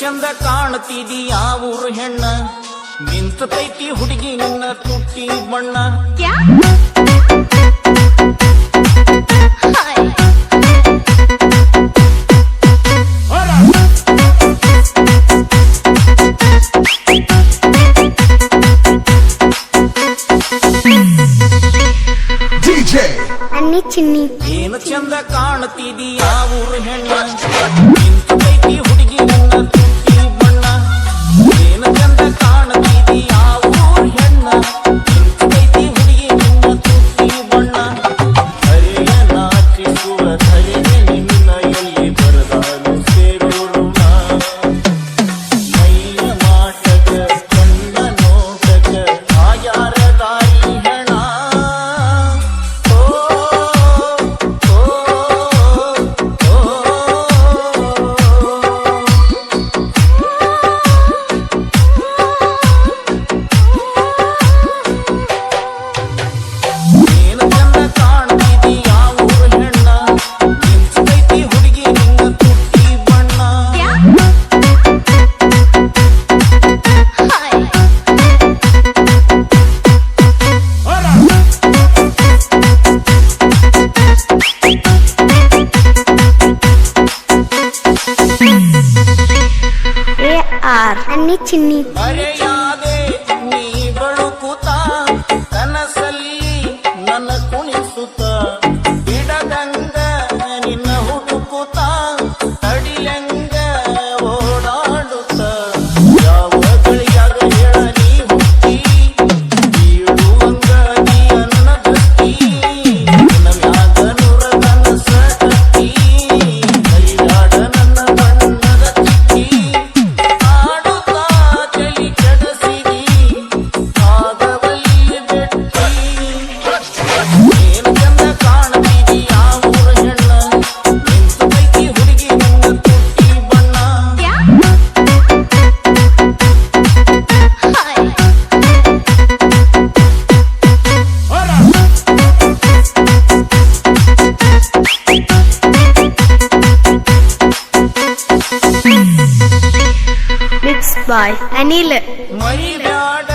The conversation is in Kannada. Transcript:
ಚಂದ ಕಾಣತಿದಿ ಊರು ಹೆಣ್ಣ. ನಿಂತು ತೈತಿ ಹುಡುಗಿ ನಿನ್ನ ತುಟ್ಟಿ ಬಣ್ಣ. ಏನು ಚಂದ ಕಾಣತಿದಿ ಊರು ಹೆಣ್ಣ. আর এমনি চিনি பாய். அனில் மயிலாட